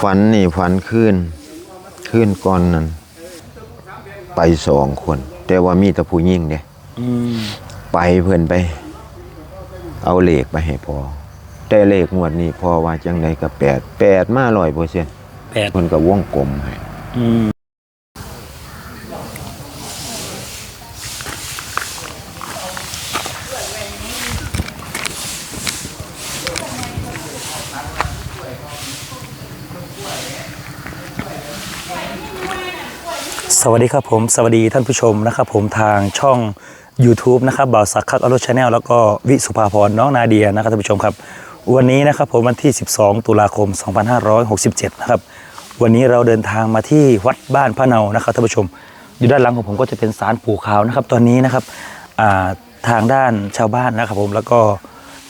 ฝันนี่ฝันขึ้นขึ้นก่อนนั้นไปสองคน แต่ว่ามีแต่ผู้หญิงเด้อืมไปเพื่อนไป เอาเลขไปให้พอ แต่เลขงวดนี้พอว่าจังไดก็แปดแปดมาร้อยเปอร์เซ็นต์แปดเพิ่นก็วงกลมให้ สวัสดีครับผมสวัสดีท่านผู้ชมนะครับผมทางช่อง YouTube นะครับบ่าวสักคักอรุชแนลแล้วก็วิสุภาพรน้องนาเดียนะครับท่านผู้ชมครับ วันนี้นะครับผมวันที่ 12 ตุลาคม 2567 นะครับวันนี้เราเดินทางมาที่วัดบ้านพระเนานะครับท่านผู้ชม อยู่ด้านหลังของผมก็จะเป็นศาลปู่ขาวนะครับ ตอนนี้นะครับทางด้านชาวบ้านนะครับผมแล้วก็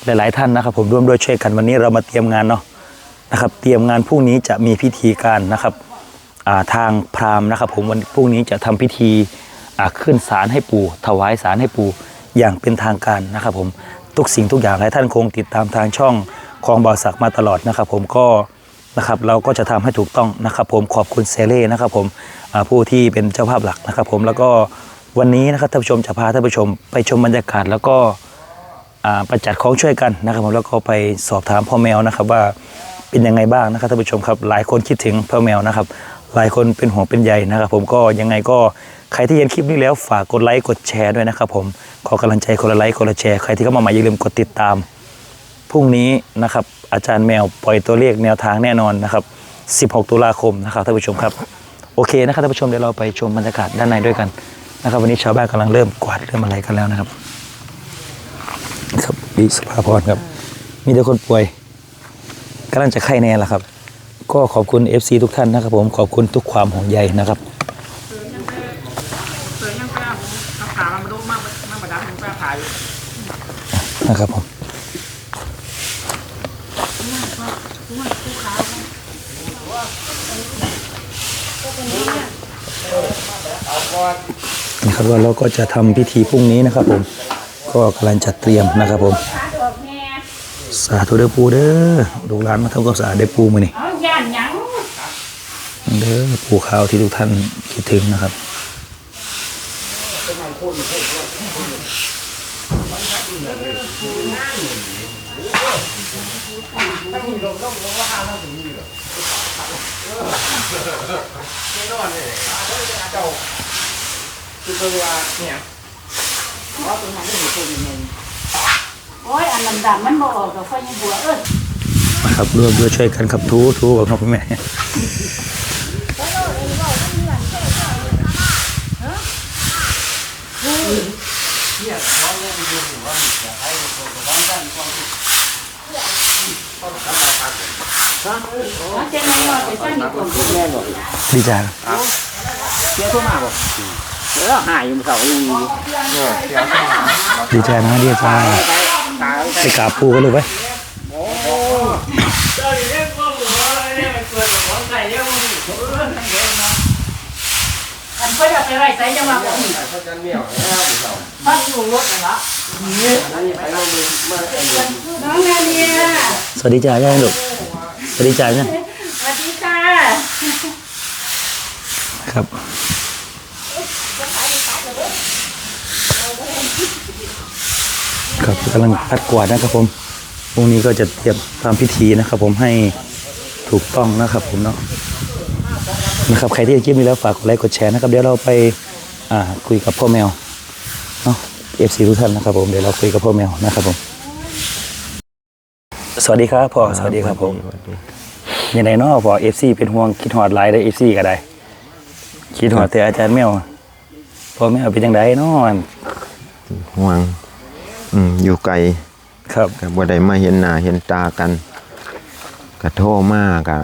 หลาย ๆ ท่านนะครับ ผมร่วมด้วยช่วยกันวันนี้เรามาเตรียมงานเนาะนะครับ เตรียมงานพรุ่งนี้จะมีพิธีการนะครับ ทางพราหมณ์นะครับ ผมวันพรุ่งนี้จะทำพิธีขึ้นศาลให้ปู่ ถวายศาลให้ปู่อย่างเป็นทางการนะครับผมทุกสิ่งทุกอย่างให้ท่านคงติดตามทางช่องของบ่าวศักดิ์มาตลอดนะครับ ผมก็นะครับเราก็จะทำให้ถูกต้องนะครับ ผมขอบคุณเซเล่นะครับ ผมผู้ที่เป็นเจ้าภาพหลักนะครับ ผมแล้วก็วันนี้นะครับท่านผู้ชมจะพาท่านผู้ชมไปชมบรรยากาศแล้วก็ประจัดของช่วยกันนะครับผมแล้วก็ไปสอบถามพ่อแมวนะครับว่าเป็นยังไงบ้างนะครับท่านผู้ชมครับหลายคนคิดถึงพ่อแมวนะครับ หลายคนเป็นห่วงเป็นใยนะครับ ผมก็ยังไงก็ใครที่เห็นคลิปนี้แล้วฝากกดไลค์กดแชร์ด้วยนะครับ ผมขอกำลังใจคนละไลค์คนละแชร์ใครที่เข้ามาใหม่อย่าลืมกดติดตามพรุ่งนี้นะครับ อาจารย์แมวปล่อยตัวเลขแนวทางแน่นอนนะครับ 16 ตุลาคมนะครับท่านผู้ชมครับโอเคนะครับท่านผู้ชมเดี๋ยวเราไปชมบรรยากาศด้านในด้วยกันนะครับ วันนี้ชาวบ้านกำลังเริ่มกวาดเริ่มอะไรกันแล้วนะครับ ครับดีสภาพรครับ มีแต่คนป่วยกำลังจะไข้แน่ละครับ ก็ขอบคุณ FC ทุกท่านนะครับผมขอบคุณทุกความห่วงใยนะครับเคยยังกล้าผมขับขามาดูมากมากประดับผมกล้าขาอยู่นะครับผมนะครับว่าเราก็จะทำพิธีพรุ่งนี้นะครับผมก็กำลังจัดเตรียมนะครับผมสาธุเด้อปูเด้อลูกหลานมาทำความสะอาดได้อปูมือนี่ เอา ย่านหยังเด้อปูขาวที่ทุกท่านคิดถึงนะครับคือตัวเนี่ยโอ้ยอันดำๆมันบ่ออกดอกไฟยังบัวเอ้ย นะครับร่วมด้วยช่วยกันครับทูทูกับน้อแม่มันจะไม่ยอดไปสร้างดีกว่าพวกแม่หรอกดีใจเสียทั่วมาบ่เออหายอยู่เสาอยู่ดีใจนะดีใจตายไปกราบปูกันเลยไป เพิ่นเอาไปไว้ใส่จังหวะบ่มีพักอยู่รถน่ะเนาะน้องนาเดียสวัสดีจ้าย่าลูกสวัสดีจ้าเนี่ยสวัสดีค่ะ ครับครับกำลังพัดกวาดนะครับผมพรุ่งนี้ก็จะเตรียมทำพิธีนะครับผมให้ถูกต้องนะครับผมเนาะ นะครับใครที่เห็นคลิปนี้แล้วฝากกดไลค์กดแชร์นะครับ เดี๋ยวเราไปอ่าคุยกับพ่อแมวเนาะเอฟซีทุกท่านนะครับผมเดี๋ยวเราคุยกับพ่อแมวนะครับผม สวัสดีครับพ่อสวัสดีครับผมยังไงเนาะพอเอฟซีเป็นห่วงคิดหอดหลายได้เอฟซีก็ได้คิดหอดแต่อาจารย์แมวพ่อแมวเป็นยังไงเนาะห่วง อืมอยู่ไกลครับก็บ่ได้มาเห็นหน้าเห็นตากันก็โทรมากก็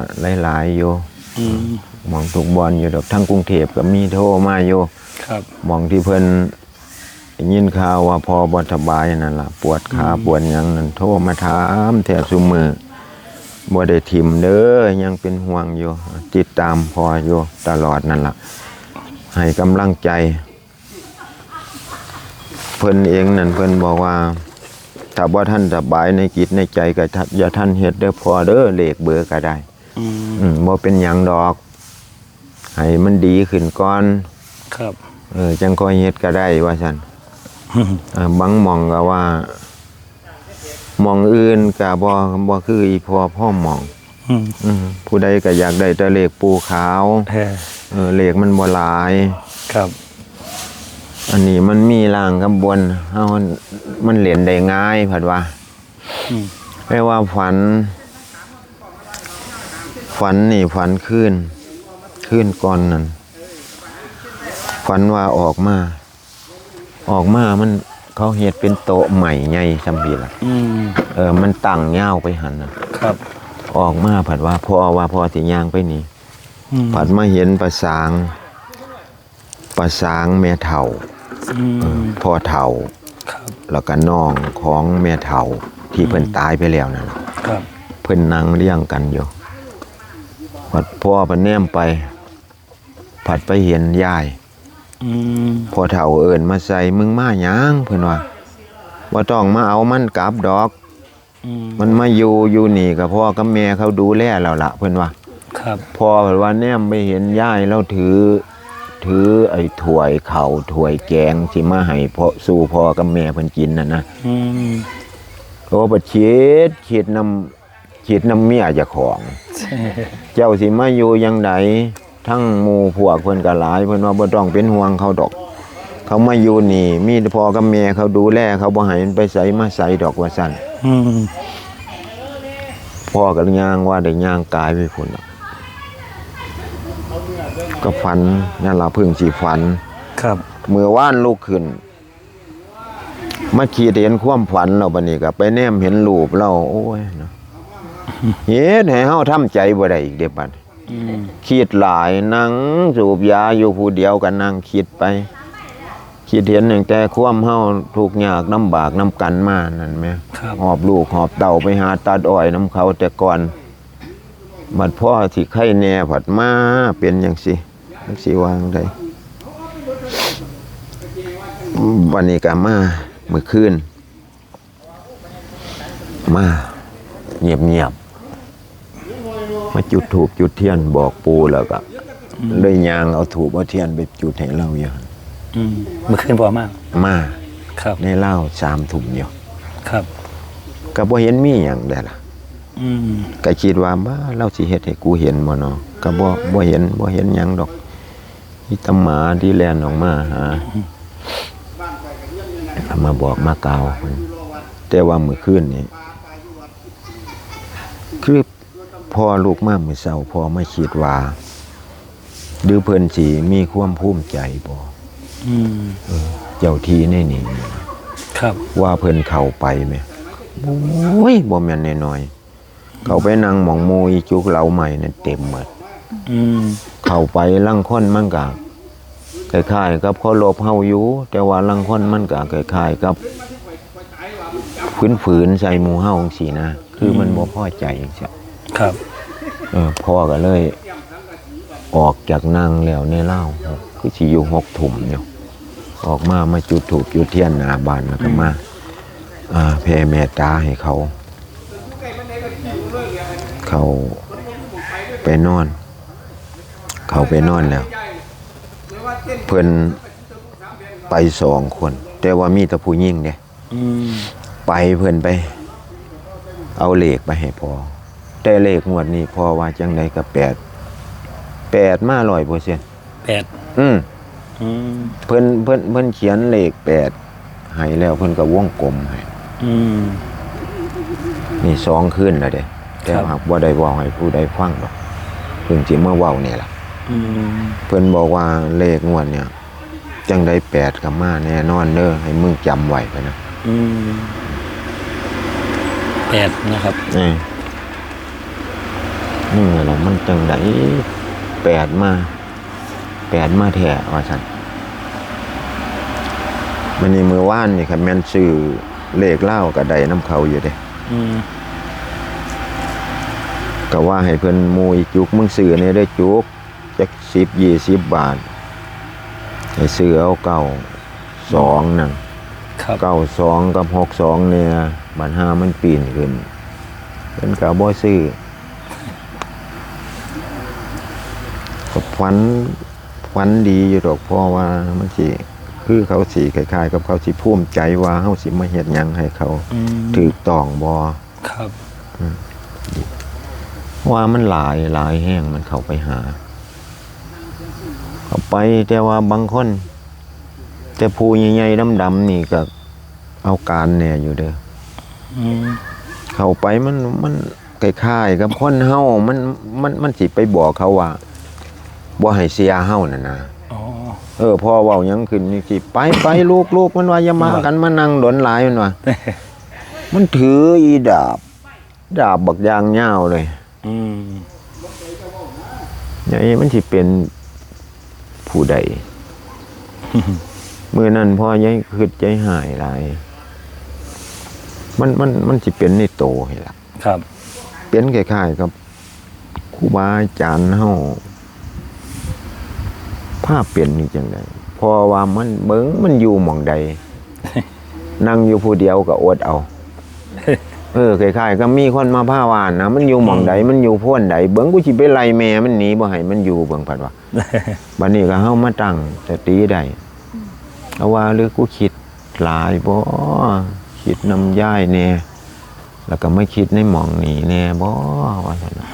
หลายๆอยู่อืมห มองทุกบอลอยู่ดอกทั้งกรุงเทพก็มีโทรมาอยู่ครับหมองที่เพิ่นได้ยินข่าวว่าพอบ่สบายนั่นล่ะปวดขาปวดหยังนั่นโทรมาถามแทบซุมือบ่ได้ทิมเด้อยังเป็นห่วงอยู่ติดตามพออยู่ตลอดนั่นล่ะ ให้กำลังใจ เพิ่นเองนั่นเพิ่นบอกว่าถ้าบ่ท่านสบายในจิตในใจก็อย่าท่านเฮ็ดเด้อพอเด้อเลขเบอร์ก็ได้ อืมอืมบ่เป็นหยังดอก ให้มันดีขึ้นก่อนครับเออจังค่อยเฮ็ดก็ได้ว่าซั่นเออบางหมองก็ว่าหมองอื่นก็บ่บ่คืออีพอพ่อหมองอืมอืมผู้ใดก็อยากได้แต่เลขปูขาวแท้เออเลขมันบ่หลายครับ อันนี้มันมีล่างกับบนเฮามันมันเล่นได้ง่ายผัดว่าอืมไม่ว่าฝัน ฝันนี่ฝันขึ้น ขึ้นก่อนนั่นฝันว่าออกมา ออกมามันเขาเฮ็ดเป็นโต๊ะใหม่ใหญ่ซำบีล่ะอืมเออมันตั้งยาวไปหันน่ะครับ ออกมาผัดว่าพ่อว่าพ่อสิย่างไปนี่อืมผัดมาเห็นประสางประสางแม่เฒ่าอืมพ่อเฒ่า ครับแล้วก็น้องของแม่เฒ่าที่เพิ่นตายไปแล้วนั่นล่ะ ครับ เพิ่นนั่งเลี้ยงกันอยู่ผัดพ่อเพิ่นแนมไป ผัดไปเห็นยายอืมพ่อเฒ่าเอิ้นมาใส่มึงมาหยังเพิ่นว่าบ่ต้องมาเอามันกลับดอกอืมมันมาอยู่อยู่นี่กับพ่อกับแม่เขาดูแลแล้วล่ะเพิ่นว่าครับพ่อเพิ่นว่าแนมไปเห็นยายแล้วถือ ถือไอ้ถ้วยข้าวถ้วยแกงสิมาให้พ่อสู่พ่อกับแม่เพิ่นกินน่ะนะอืมโอ้บัดคิดคิดนำคิดนำเมียเจ้าของ เจ้าสิมาอยู่ยังได ทั้งหมู่พวกเพิ่นก็หลายเพิ่นว่าบ่ต้องเป็นห่วงเขาดอก เขามาอยู่นี่ มีแต่พ่อกับแม่เขาดูแลเขาบ่ให้มันไปไสมาไสดอกว่าซั่นอืมพ่อก็ย่างว่าได้ย่างกายไปพุ่นน่ะก็ฝันนั่นล่ะเพิ่งสิฝัน ครับ เมื่อวานลุกขึ้น มาคิดเห็นความฝันเราบัดนี้ก็ไปแนมเห็นรูปเราโอ้ยเนาะเฮ็ดให้เฮาทำใจบ่ได้อีกเด้บัดอืม คิดหลายนั่งสูบยาอยู่ผู้เดียวก็นั่งคิดไป คิดเห็นตั้งแต่ความเฮาทุกข์ยากลำบากน้ำกันมานั่นแหมครับหอบลูกหอบเต่าไปหาตัดอ้อยน้ำเขาแต่ก่อนบัดพ่อที่ไข่แน่ผัดมาเป็นจังสิจังสิวางได้วันนี้ก็มาเมื่อคืนมาเงียบเงียบๆ มาจุดถูกจุดเทียนบอกปูแล้วก็เลยยางเอาถูกเอาเทียนไปจุดให้เราอยู่หั่นอืมเมื่อคืนพอมาก มาครับ ในเล่าสามถุ่มอยู่ครับ ก็บ่เห็นมีอย่างใดล่ะ อืม ก็คิดว่าบ้าเราสิเฮ็ดให้กูเห็นบ่เนาะก็บ่บ่เห็นบ่เห็นหยังดอกอีตำหมาที่แล่นออกมาหาเอามาบอกมากล่าวเพิ่นแต่ว่ามื้อคืนนี้คือ พอลูกมามื้อเช้าพอมาคิดว่าหรือเพิ่นสิมีความภูมิใจบ่อืมเจ้าที่ในนี่ครับ ว่าเพิ่นเข้าไปไหมโอ้ยบ่แม่นน้อยๆเข้าไปนั่งหมองโมอีจุกเหลาใหม่นั่นเต็มหมดอืมเข้าไปลังคนมันก็คล้ายๆกับเขาลบเฮาอยู่ แต่ว่าลังคนมันก็คล้ายๆกับฝืนๆใส่หมู่เฮาจังซี่นะ คือมันบ่พอใจจังซี่ ครับเออพ่อก็เลย ออกจากนั่งแล้วในเล่าคือสิอยู่หกถุ่มอยู่ออกมามาจุดถูกจุดเทียนหน้าบ้านแล้วก็มาอ่าแผ่เมตตาให้เขา เขาไปนอน เขาไปนอนแล้ว เพิ่นไปสองคน แต่ว่ามีแต่ผู้หญิงเด้อืมไปเพิ่นไป เอาเลขไปให้พอ แต่เลขงวดนี้พอว่าจังไดก็แปดแปดมาร้อยเปอร์เซ็นต์แปดอืมอืมเพิ่นเพิ่นเพิ่นเขียนเลขแปดให้แล้วเพิ่นก็วงกลมให้อืม นี่สองคืนแล้วเด้แต่ครับ หากบ่ได้เว้าให้ผู้ใดฟังดอกเพิ่งสิมาเว้านี่ล่ะ อืมเพิ่นบอกว่าเลขงวดเนี่ย จังได้แปดกับมาแน่นอนเด้อให้มึงจำไว้ไปนะอืมแปดนะครับ เออ นี่แหละมันจังไดแปดมาแปดมาแท้ว่าซั่นมันนี่มือว่านนี่ครับแม่นซื้อเลขเล่าก็ได้น้ำเขาอยู่เด้อืมก็ว่าให้เพิ่นหมูอีจุกมึงซื้อเนี่ยได้อจุกจักสิบยี่สิบบาทให้ซื้อเอาเก้าสองนั่นครับเก้าสองกับหกสองเนี่ยบันห้ามันปีนขึ้นเป็นกาบ่ซื้อ ก็ฝันฝันดีอยู่ดอกเพราะว่ามันสิคือเขาสิคล้ายๆ กับเขาสิภูมิใจว่าเฮาสิมาเฮ็ดหยังให้เขาอืมถูกต้องบ่ครับว่ามันหลายหลายแห้งมันเข้าไปหา เข้าไปแต่ว่าบางคน แต่ผู้ใหญ่ๆดำๆนี่ก็เอาการแน่อยู่เด้ออืมเข้าไปมันมันคล้ายๆกับคนเฮามันมันมันสิไปบอกเขาว่า บ่ให้เสียเฮานั่นนะอ๋อเออพอเว้าหยังขึ้นนี่สิไปไปลูกลูกมันว่าอย่ามากันมานั่งดนหลายมันว่ามันถืออีดาบ ดาบบักยางยาวเลย อืมอย่างนี้มันสิเป็นผู้ใดเมื่อนั้นพ่อยัยคืดใจหายหลาย มันมันมันสิเป็นในโตให้ละครับ เป็นคล้ายๆกับครูบาอาจารย์เฮา ภาพเปลี่ยนนี่จังไดเพอว่ามันเบิ่งมันอยู่หม่องใด นั่งอยู่ผู้เดียวก็อดเอา เออคล้ายๆก็มีคนมาผ้าวานนะมันอยู่หม่องใดมันอยู่โพ้นใดเบิ่งกูสิไปไล่แม่มันหนีบ่ให้มันอยู่เบิ่งพัดว่าบัดนี้ก็เฮามาตั้งสติได้เอาว่าหรือกูคิดหลายบ่คิดนำย่ายแน่แล้วก็ไม่คิดในหม่องนี้แน่บ่ว่าซั่นน่ะ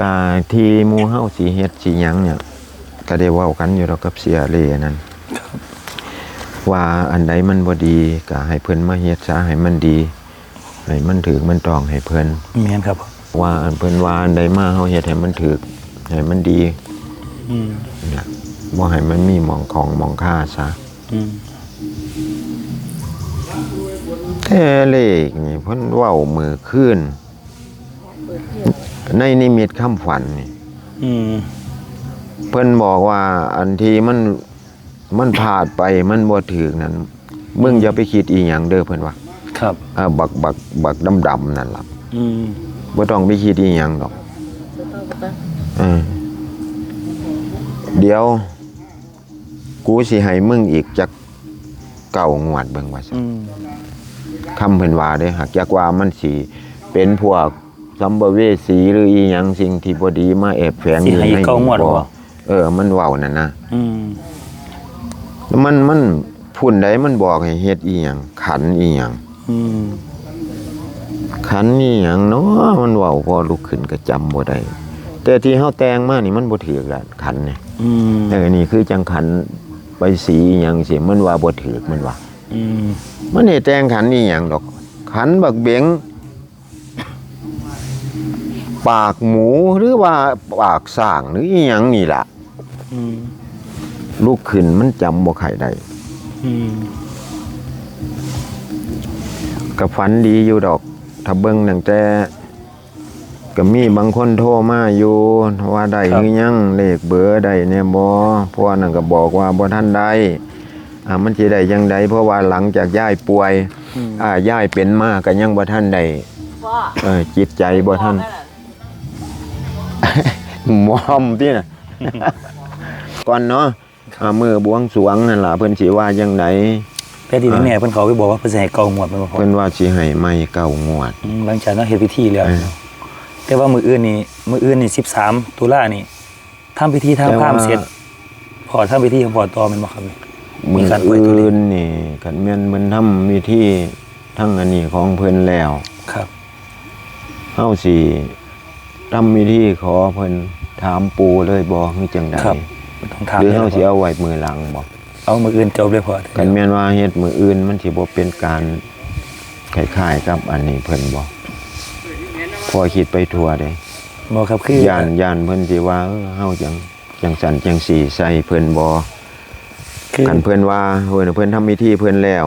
กาที่หมู่เฮาสิเฮ็ดสิหยังเนี่ย ก็ได้เว้ากันอยู่ดอกกับเสียเลนั่นว่าอันใดมันบ่ดีก็ให้เพิ่นมาเฮ็ดซะให้มันดีให้มันถูกมันต้องให้เพิ่นเมียนครับ ว่าอันเพิ่นว่าอันใดมาเฮาเฮ็ดให้มันถูกให้มันดีอืมนี่ล่ะบ่ให้มันมีหมองของหมองค่าซะอืมแท้เลขนี่เพิ่นเว้ามือคืนในนิมิตคำฝันนี่อืม เพิ่นบอกว่าอันที่มันมันพลาดไปมันบ่ถูกนั่นมึงอย่าไปคิดอีหยังเด้อเพิ่นว่าครับอ่าบักบักบักดำๆนั่นล่ะอืมบ่ต้องไปคิดอีหยังดอกเออเดี๋ยว กูสิให้มึงอีกจักเก่างวดเบิ่งว่าซั่นอืมคำเพิ่นว่าเด้หากจักว่ามันสิเป็นพวกสัมภเวสีหรืออีหยังสิ่งที่บ่ดีมาแอบแฝงสิให้อยู่ในเก้างวดบ่บ่ เออ มันเว้านั่นนะอืมแล้วมันมันพุ่นใดมันบอกให้เฮ็ดอีหยังขันอีหยังอืมขันอีหยังเนาะมันเว้าพอลุกขึ้นก็จำบ่ได้แต่ที่เฮาแต่งมานี่มันบ่ถูกละขันนี่อืมเออนี่คือจังขันไปสีอีหยังสิมันว่าบ่ถูกมันว่า อืมมันเฮ็ดแต่งขันอีหยังดอก ขันบักเบงปากหมูหรือว่าปากสร้างหรืออีหยังนี่ล่ะอืม ลุกขึ้นมันจำบ่ใครได้อืมก็ฝันดีอยู่ดอก ถ้าเบิ่งตั้งแต่ก็มีบางคนโทรมาอยู่ว่าได้หรือยังเลขเบอร์ได้แน่บ่เพราะว่านั่นก็บอกว่าบ่ทันได้อ่ามันสิได้จังไดเพราะว่าหลังจากย้ายป่วย อ่าย้ายเป็นมาก็ยังบ่ทันได้ว่าเออจิตใจบ่ทันมอมที่น่ะ ก่อนเนาะอ่ามือบวงสรวงนั่นล่ะเพิ่นสิว่าจังไดแต่ที่แน่ๆเพิ่นเขาไปบอกว่าเพิ่นสิให้เก้างวดแม่นบ่พ่อเพิ่นว่าสิให้ไม่เก้างวดอืมหลังจากนั้นเฮ็ดพิธีแล้วเออแต่ว่ามื้ออื่นนี่มื้ออื่นนี่13ตุลานี่ทำพิธีทางแต่พราหมณ์ว่าเสร็จพอทำพิธีของพอต่อแม่นบ่ครับมือการปล่อยตัวอื่นนี่คันแม่นมันทำวิธีทั้งอันนี้ของเพิ่นแล้วครับเฮาสิทำวิธีขอเพิ่นถามปูเลยบ่คือจังไดครับ ต้องถามหรือเฮาลยสิเอาไว้มือหลังบ่เอามื้ออื่นจบเลยพอคันแม่นว่าเฮ็ดมืออื่นมันสิบ่เป็นการคล้ายๆกับอันนี้เพิ่นบ่พอคิดไปทั่วเด้บ่ครับคือย่านย่านเพิ่นสิว่าเออเฮาจังจังสันจังสีใส่เพิ่นบ่คือกันเพิ่นว่าเพิ่นเพิ่นทำพิธีเพิ่นแล้ว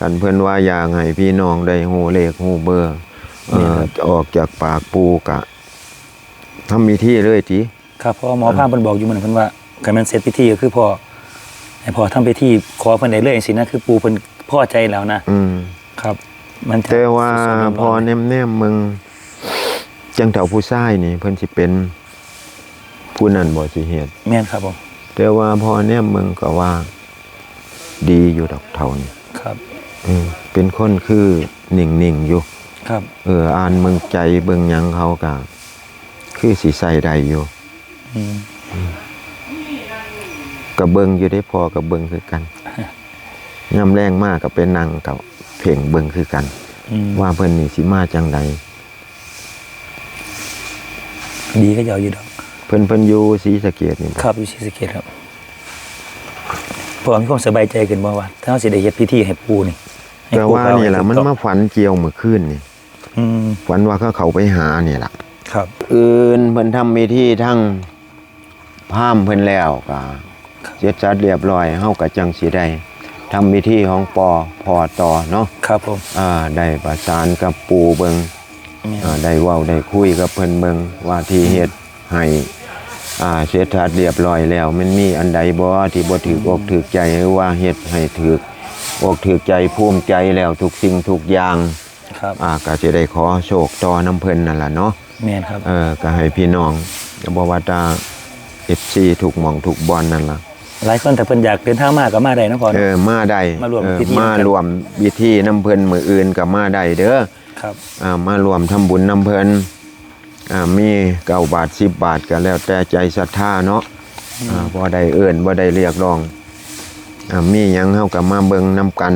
กันเพิ่นว่าอยากให้พี่น้องได้ฮู้เลขฮู้เบอร์เอ่อออกจากปากปูกะทำพิธีเลยติครับเพราะว่าหมอพราหมณ์เพิ่นบอกอยู่เหมือนเพิ่นว่า คันแม่นเสร็จพิธีก็คือพอให้พอทำพิธีขอเพิ่นได้เลยจังซี่นะคือปู่เพิ่นพอใจแล้วนะอืมครับ มันจะแต่ว่าสดๆร้นๆพอแนมๆมึง จังเฒ่าผู้ชายนี่เพิ่นสิเป็น ผู้นั้นบ่สิเฮ็ดแม่นครับผมแต่ว่าพอแนมมึงก็ว่า ดีอยู่ดอกเท่านี้ครับเออเป็นคนคือนิ่งๆอยู่ ครับ เอออ่านเมืองใจเบิ่งหยังเขาก็คือสิใส่ได้อยู่ อืม กับเบิงอยู่ได้พอกับเบิงคือกันย่ำแรงมากกับเป็นนั่งกับเพ่งเบิงคือกันอืมว่าเพิ่นนี่สิมาจังใดดีก็ยาวอยู่ดอกเพิ่นเพิ่นอยู่ศรีสะเกดนี่บ่ครับอยู่ศรีสะเกษครับพอมีความสบายใจขึ้นบ่ว่าถ้าเราสิได้เฮ็ดพิธีให้ปู่นี่ให้ก็ปู่ว่าเก่นี่แหละให้มันปู่มาเก่ฝันเกี่ยวเมื่อคืนนี่อืมฝันว่าเขาเขาไปหานี่ล่ะครับ อื่นเพิ่นทำมีที่ทั้งพราหมณ์เพิ่นแล้วก็ เสร็จสัดเรียบร้อยเฮาก็จังสิได้ทำพิธีของปอพอต่อเนาะครับผมอ่าได้ประสานกับปู่เบิงเนี่ยอ่าได้เว้าได้คุยกับเพิ่นเบิงว่าที่เฮ็ดให้อ่าเสร็จสัดเรียบร้อยแล้ว มันมีอันใดบ่ที่บ่ถูกอกถูกใจหรือว่าเฮ็ดให้ถูกอกถูกใจภูมิใจแล้วทุกสิ่งทุกอย่างครับอ่าก็จะได้ขอโชคต่อน้ำเพิ่นนั่นล่ะเนาะแม่นครับเออก็ให้พี่น้องก็บอกว่าตาเอฟซีถูกหมองถูกบอลนั่นล่ะ หลายคนแต่เพิ่นอยากเดินทางมาก็มาได้เนาะพ่อเอเนาะ อมาได้มารวมเออพิธีมารวมพิธีน้ำเพิ่นมืออื่นกับมาได้เด้อครับ อ่ามารวมทำบุญน้ำเพิ่นอ่ามีเก้าบาทสิบบาทก็แล้วแต่ใจศรัทธาเนาะอ่าบ่ได้เอิ่นบ่ได้เรียกร้องอ่ามีหยังเฮาก็มาเบิ่งนํกัน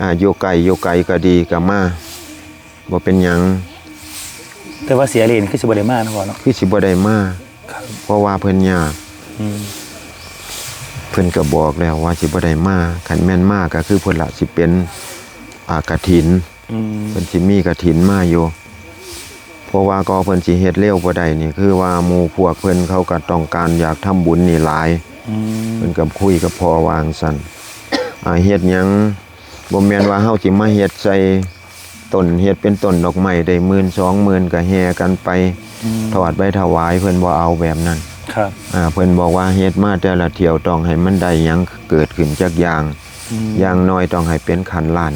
อ่าอยู่ไกลอยู่ไกลก็ดีก็มาบ่เป็นหยังแต่ว่าเสียเหรียญคือสิบ่ได้มาเนาะพ่อเนาะคือสิบ่ได้มาครับเพราะว่าเพิ่นยาก อืม เพิ่นก็บอกแล้วว่าสิบ่ได้มาคันแม่นมาก็คือเพิ่นละสิเป็นอ่ากฐินอืมเพิ่นสิมีกฐินมาอยู่เพราะว่าก็เพิ่นสิเฮ็ดเร็วบ่ได้นี่คือว่าหมู่พวกเพิ่นเขาก็ต้องการอยากทำบุญนี่หลายอืมเพิ่นก็คุยกับพ่อวาจั่งซั่นอ่าเฮ็ดหยังบ่แม่นว่าเฮาสิมาเฮ็ดใส่ต้นเฮ็ดเป็นต้นดอกไม้ได้หมื่นสองหมื่นก็แห่กันไปอืมถอดใบถวายเพิ่นบ่เอาแบบนั้น ครับอ่าเพิ่นบอกว่าเฮ็ดมาแต่ละเที่ยวต้องให้มันได้หยังเกิดขึ้นจักอย่างอืมอย่างน้อยต้องให้เป็นขันล้าน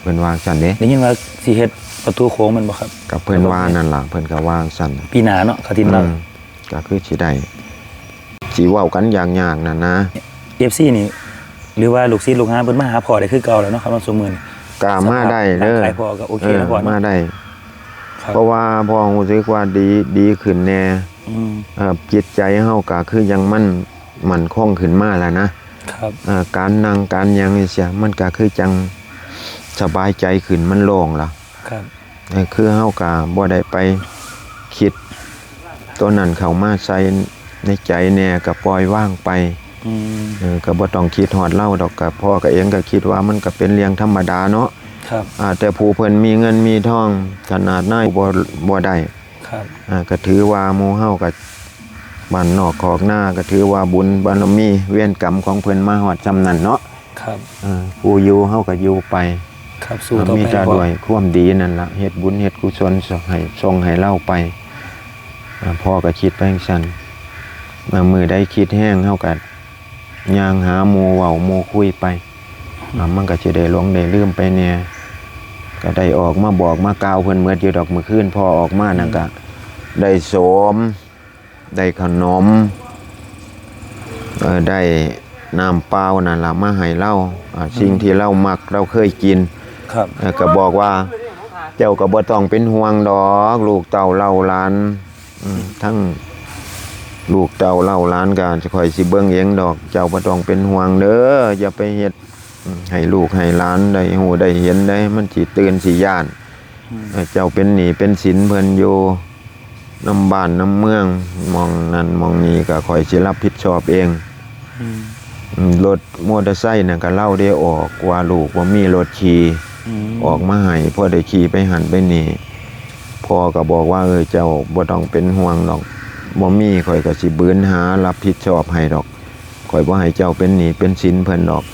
เพิ่นวางสั่นเด้ได้ยินว่าสิเฮ็ดประตูโค้งแมันบ่ครับ กับเพิ่นว่านั่นล่ะเพิ่นก็วางสั่นปีหน้าเนาะกฐินเรา อืมก็คือสิได้สิเว้ากันอย่างยากนั่นนะ FC นี่หรือว่าลูกศิษย์ลูกหาเพิ่นมาหาพ่อได้คือเก่าแล้วเนาะครับวันสมมื้อนี้ก็มาได้เด้อร่างกายพ่อก็โอเคนะพ่อเนอะมาได้ ครับ เพราะว่าพ่อรู้สึกว่าดีดีขึ้นแน่ อืมเอ่อจิตใจเฮาก็คือยังมันมันคงขึ้นมาแล้วนะครับเอ่อการนั่งการหยังนี่เสียมันก็คือจังสบายใจขึ้นมันโล่งล่ะครับเอ่อคือเฮาก็บ่ได้ไปคิดตัวนั้นเข้ามาใส่ในใจแน่ก็ปล่อยว่างไปอืมเออก็บ่ต้องคิดฮอดเล่าดอกก็พ่อก็เองก็คิดว่ามันก็เป็นเรื่องธรรมดาเนาะครับอ่าแต่ผู้เพิ่นมีเงินมีทองขนาดนายบ่บ่ได้ ครับอ่าก็ถือว่าหมู่เฮาก็บ้านนอกขอกหน้าก็ถือว่าบุญบารมีเวรกรรมของเพิ่นมาฮอดจำนั้นเนาะครับอ่าผู้อยู่เฮาก็อยู่ไปครับสู้ต่อมีไปแต่พ่อด้วยความดีนั่นล่ะเฮ็ดบุญเฮ็ดกุศลส่งให้ส่งให้เล่าไปอ่าพ่อก็คิดไปจังซั่นมามือได้คิดแห้งเฮาก็ย่างหาหมู่เว้าหมู่คุยไปอ่ามันก็สิได้หลงได้ลืมไปแน่ ก็ได้ออกมาบอกมากล่าวเพิ่นเมื่ออยู่ดอกมื้อคืนพอออกมานั่นก็ได้โสม ได้ขนมเอ่อได้น้ำเปล่านั่นล่ะมาให้เราอ่าสิ่งที่เรามักเราเคยกินครับเอ่อก็บอกว่า เจ้าก็บ่ต้องเป็นห่วงดอก ลูกเต่าเล่าหลานอืมทั้งลูกเต่าเล่าหลานก็จะคอยสิเบิ่งเองดอก เจ้าบ่ต้องเป็นห่วงเด้ออย่าไปเฮ็ดอืม ให้ลูกให้หลานได้ฮู้ได้เห็นได้มันสิตื่นสิย่านเอ่อเจ้าเป็นหนี้เป็นสินเพิ่นอยู่น้ำบ้านน้ำเมืองมองนั่นมองนี้ก็คอยสิรับผิดชอบเองอืมอืมรถมอเตอร์ไซค์น่ะก็เล่าได้ออกว่าลูกว่ามีรถขี่อืมออกมาให้พ่อได้ขี่ไปหันไปนี่พ่อก็บอกว่าเออเจ้าบ่ต้องเป็นห่วงดอกบ่มีข่อยก็สิบืนหารับผิดชอบให้ดอกข่อยบ่ให้เจ้าเป็นหนี้เป็นสินเพิ่นดอก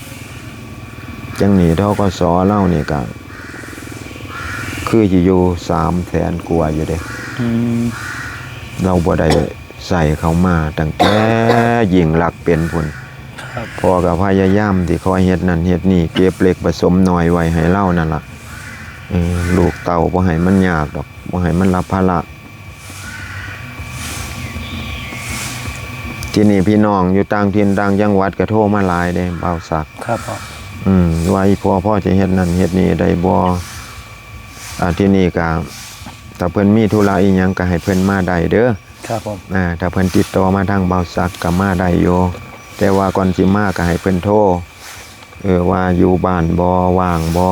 จังหนี้ทกสเล่านี่ก็คือสิอยู่300,000กว่าอยู่เด้อืมเราบ่ได้ใส่เข้ามาตั้งแต่ยิงหลักเป็นพุ่นครับพ่อกับพยายามที่คอยเฮ็ดนั่นเฮ็ดนี่เก็บเล็กผสมน้อยไว้ให้เล่านั่นล่ะเออลูกเต่าบ่ให้มันยากดอกบ่ให้มันรับภาระที่นี่พี่น้องอยู่ต่างถิ่นต่างจังหวัดก็โทรมาหลายเด้เบาสักครับพ่ ออืมว่าอีพ่อพ่อจะเฮ็ดนั่นเฮ็ดนี่ได้บ่อ่าที่นี่ก็ถ้าเพิ่นมีธุระอีหยังก็ให้เพิ่นมาได้เด้อคครับผมอ่าถ้าเพิ่นติดต่อมาทางเบาสักก็มาได้อยู่แต่ว่าก่อนสิมาก็ให้เพิ่นโทรเออว่าอยู่บ้านบ่ว่างบ่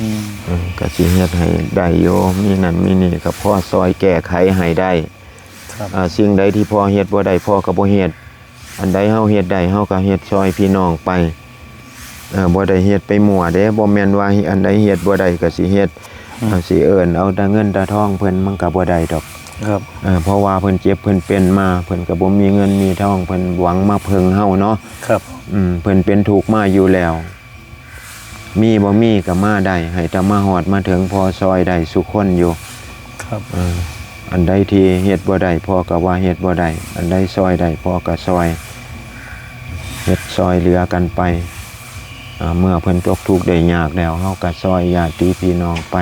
อืมเออก็สิเฮ็ดให้ได้อยู่มีนั่นมีนี่ก็พอซอยแก้ไขให้ได้ครับอ่าสิ่งใดที่พ่อเฮ็ดบ่ได้พ่อก็บ่เฮ็ดอันใดเฮาเฮ็ดได้เฮาก็เฮ็ดซอยพี่น้องไป เออบ่ได้เฮ็ดไปมั่วเด้บ่แม่นว่าอันใดเฮ็ดบ่ได้ก็สิเฮ็ดอ่าสิเอิ้นเอาแต่เงินแต่ทองเพิ่นมันก็บ่ได้ดอกครับเออเพราะว่าเพิ่นเจ็บเพิ่นเป็นมาเพิ่นก็บ่มีเงินมีทองเพิ่นหวังมาเพิ่งเฮาเนาะครับอืมเพิ่นเป็นถูกข์มาอยู่แล้ว มีบ่มีก็มาได้ให้แต่มาฮอดมาถึงพอซอยได้สุคนอยู่ ครับเอออันใดที่เฮ็ดบ่ได้พ่อก็ว่าเฮ็ดบ่ได้อันใดซอยได้พ่อก็ซอยเฮ็ดซอยเหลือกันไปอ่า เมื่อเพิ่นตกทุกข์ได้ยากแล้วเฮาก็ซอยญาติพี่น้องไป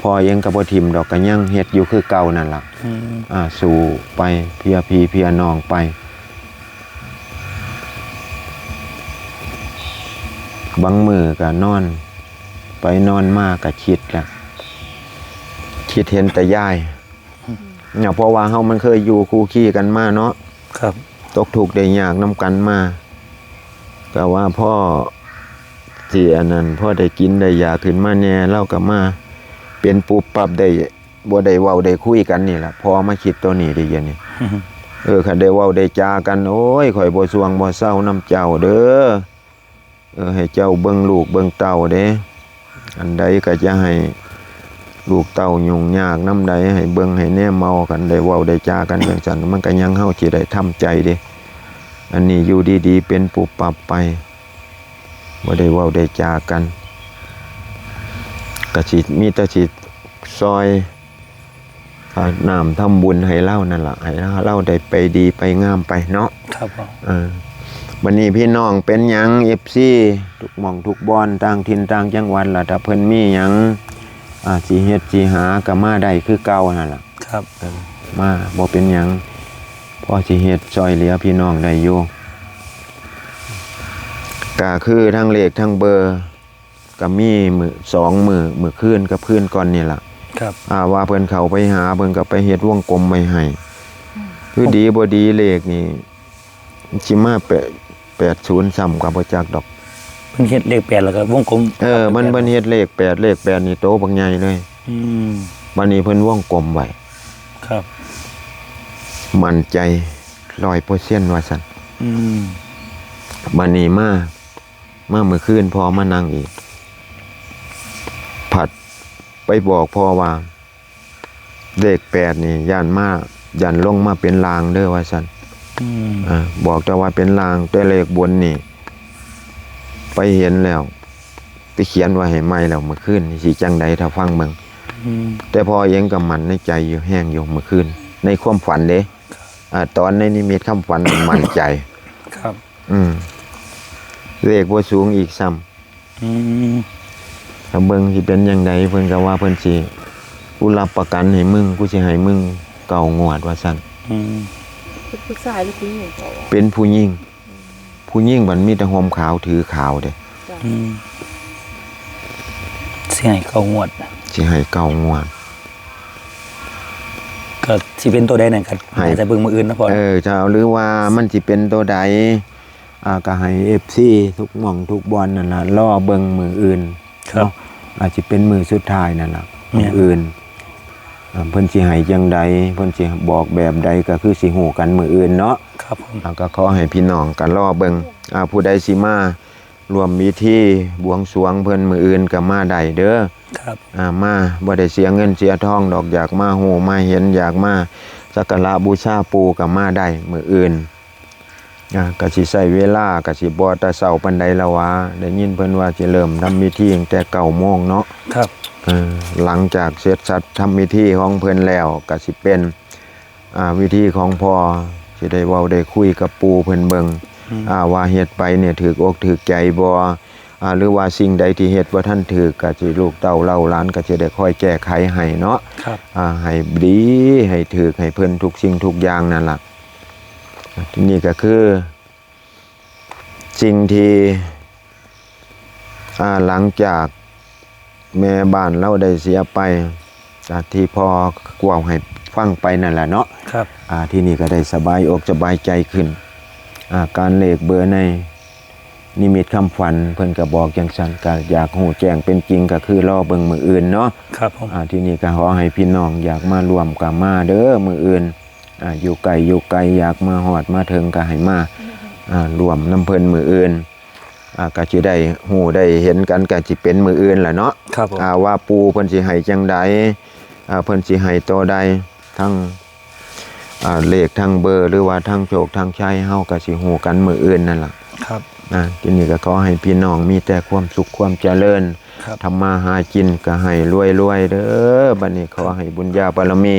พ่อเองก็บ่ทิ่มดอกก็ยังเฮ็ดอยู่คือเก่านั่นล่ะอืมอ่าสู่ไปเพียพี่เพียน้องไปบางมือก็นอน ไปนอนมากก็คิดแหละคิดเห็นแต่ยายเนี่ยเพราะว่าเฮามันเคยอยู่คู่ขี้กันมาเนาะครับ ตกถูกข์ได้ยากน้ำกันมาแต่ว่าพ่อเสียนั่นพ่อได้กินได้ยาขึ้นมาแน่เล่ากับมาเป็นปุบปับได้บ่ได้เว้าได้คุยกันนี่แหละพอมาคิดตัวนี้ได้เดี๋ยังนี่อืมเออคันได้เว้าได้จากันโอ้ยข่อยบ่สวงบ่เศร้าน้ำเจ้าเด้อเออให้เจ้าเบิ่งลูกเบิ่งเต้าเด้อันใดก็จะให้ลูกเต้ายุ่งยากน้ำใดให้เบิ่งให้แน่เมากันได้เว้าได้จากันจังซั่นมันก็ยังเฮาสิได้ทำใจเด้อันนี้อยู่ดีๆเป็นปุบปับไป บ่ได้เว้าได้จากันก็สิมีแต่สิซอยฝากน้ำทำบุญให้เล่านั่นแหละให้เล่าได้ไปดีไปงามไปเนาะครับผมเออวันนี้พี่น้องเป็นหยังเอฟซีทุกหม่องทุกบอนต่างถิ่นต่างจังหวัดล่ะถ้าเพิ่นมีหยังอ่าสีเฮ็ดสีหาก็มาได้คือเก่านั่นล่ะครับเออมาบ่เป็นหยังพอสิเฮ็ดซอยเหลือพี่น้องได้อยู่ ก็คือทั้งเลขทั้งเบอร์ก็มีมือสองมือมือคืนกับคืนก่อนนี่ล่ะครับ อ่าว่าเพิ่นเข้าไปหาเพิ่นก็ไปเฮ็ดวงกลมไว้ให้คือดีบ่ดีเลขนี่สิมาแปดแปดศูนย์ซ้ำกับบ่จักดอกเพิ่นเฮ็ดเลขแปดแล้วก็วงกลมเออมันเพิ่นเฮ็ดเลขแปดเลขแปดนี่โตบักใหญ่เลยอืมบัดนี้เพิ่นวงกลมไว้ครับ มั่นใจ100%ว่าซั่นอืมบัดนี้มา มาเมื่อคืนพอมานั่งอีก ผัดไปบอกพ่อว่าเลขแปดนี่ย่านมาย่านลงมาเป็นลางเด้อว่าซั่นอืมอ่าบอกแต่ว่าเป็นลางแต่เลขบนนี่ ไปเห็นแล้ว ไปเขียนไว่าให้ไม่แล้วเมื่อคืนนี่สิจังใดถ้าฟังเบิ่งอืมแต่พอเองกับมันในใจอยู่แห้งอยู่เมื่อคืนในความฝันเด้อ่าตอนในนิมิตคำฝันมั่นใจ ครับ อืม เลขบ่สูงอีกซ้ำอืมถ้าเบิ่งสิเป็นจังไดเพิ่นก็ว่าเพิ่นสิกูรับประกันให้มึงกูสิให้มึงเก่างวดว่าซั่นอืมเป็นผู้ชายหรือผู้หญิงเขาอะเป็นผู้หญิงผู้หญิงบัดมีแต่ห่มขาวถือขาวเด้อืมสิให้เข้างวดสิให้เก่างวด ก็สิเป็นตัวใดนั่นกันให้ อาจจะเบิ่งมื้ออื่นนะพ่อเออจะเอาหรือว่ามันสิเป็นตัวใดอ่า ก็ให้ FC ทุกหม่องทุกบอลนั่นล่ะรอเบิ่งมืออื่นครับเนาะอาจจะเป็นมือสุดท้ายนั่นล่ะแม่มือนอื่นอ่าเพิ่นสิให้จังใดเพิ่นสิบอกแบบใดก็คือสิฮู้กันมืออื่นเนาะครับผมอ่าก็ขอให้พี่น้องกันรอเบิ่งอ่าผู้ใดสิมารวมมีที่บวงสรวงเพิ่นมืออื่นก็มาได้เด้อครับอ่ามาบ่ได้เสียเงินเสียทองดอกอยากมาโหมาเห็นอยากมาสักการะบูชาปูกับมาได้มืออื่น อ่าก็สิใช้เวลาก็สิบ่แต่เช้าปานใดละวะได้ยินเพิ่นว่าสิเริ่มทำพิธีตั้งแต่9โมงเนาะครับเออหลังจากเสร็จสัตว์ทำพิธีของเพิ่นแล้วก็สิเป็นอ่าวิธีของพ่อสิได้เว้าได้คุยกับปูเพิ่นเบิ่งอ่าว่าเฮ็ดไปเนี่ยถูกอกถูกใจบ่อ่าหรือว่าสิ่งใดที่เฮ็ดบ่ทันถูกก็สิลูกเต้าเล่าหลานก็จะได้ค่อยแก้ไขให้เนาะครับอ่าให้ดีให้ถูกให้เพิ่นทุกสิ่งทุกอย่างนั่นล่ะ ทีนี้ก็คือสิ่งที่อ่าหลังจากแม่บ้านเราได้เสียไปจากที่พ่อกล่าวให้ฟังไปนั่นแหละเนาะครับอ่าที่นี่ก็ได้สบายอกสบายใจขึ้นอ่าการเลขเบอร์ในนิมิตคำฝันเพิ่นก็บอกจังซั่นก็อยากหูแจ้งเป็นจริงก็คือรอเบิ่งมืออื่นเนาะครับผมอ่าที่นี่ก็ขอให้พี่น้องอยากมารวมกับมาเด้อมืออื่น อ่าอยู่ไกลอยู่ไกลอยากมาหอดมาถึงก็ให้มาอ่ารวมน้ำเพิ่นมืออื่นอ่าก็สิได้หูได้เห็นกันก็สิเป็นมืออื่นแหละเนาะครับผมอ่าว่าปูเพิ่นสิให้จังใดอ่าเพิ่นสิให้ตัวใดทั้งอ่าเลขทั้งเบอร์หรือว่าทั้งโชคทั้งชัยเฮาก็สิฮู้กันมื้ออื่นนั่นล่ะครับนะทีนี้ก็ขอให้พี่น้องมีแต่ความสุขความเจริญครับ ทำมาหากินก็ให้รวยๆเด้อบัดนี้ขอให้บุญญาบารมี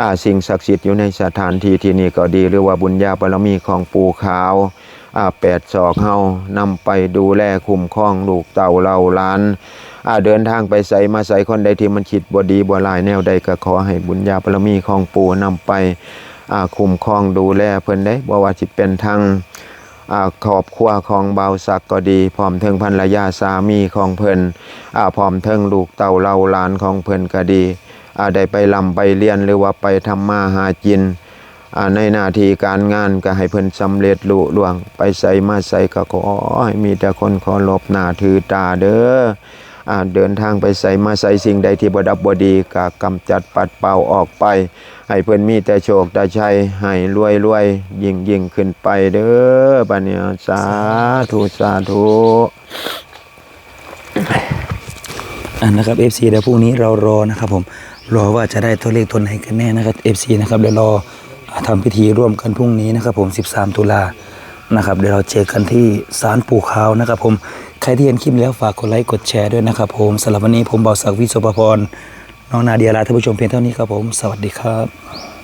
อ่าสิ่งศักดิ์สิทธิ์อยู่ในสถานที่ที่นี่ก็ดีหรือว่าบุญญาบารมีของปู่ขาวอ่าแปดศอกเฮานำไปดูแลคุ้มครองลูกเต่าเราล้านอ่าเดินทางไปใส่มาใส่คนใดที่มันคิดบ่ดีบ่ร้ายแนวใดก็ขอให้บุญญาบารมีของปู่นำไปอ่าคุ้มครองดูแลเพิ่นได้บ่ว่าสิเป็นทาง ครอบครัวของเบาศักก็ดีพร้อมเทิงภรรยาสามีของเพิ่นพร้อมเทิงลูกเต่าเล่าหลานของเพิ่นก็ดีได้ไปลำไปเรียนหรือว่าไปทำมาหากินในหน้าที่การงานก็ให้เพิ่นสำเร็จลุล่วง ไปใส่มาใส่ก็ขอให้มีแต่คนเคารพหน้าถือตาเด้อ เดินทางไปใส่มาใส่สิ่งใดที่บดับบดีก็กำจัดปัดเป่าออกไป ให้เพิ่อนมีแต่โชคแต่ชัยให้รวยรวยยิ่งยิ่งขึ้นไปเด้อบัดเนี้ยสาธุสาธุอ่านะครับ FC เดี๋ยวพรุ่งนี้เรารอนะครับผมรอว่าจะได้ตัวเลขตัวไหนกันแน่นะครับ FC นะครับเดี๋ยวรออ่าทำพิธีร่วมกันพรุ่งนี้นะครับผม 13 ตุลานะครับเดี๋ยวเราเจอกันที่ศาลปู่ขาวนะครับผม ใครที่เห็นคลิปแล้วฝากกดไลค์กดแชร์ด้วยนะครับผมสำหรับวันนี้ผมเบาศักดิ์วิศวพรน้องนาเดียลาท่านผู้ชมเพียงเท่านี้ครับผม สวัสดีครับ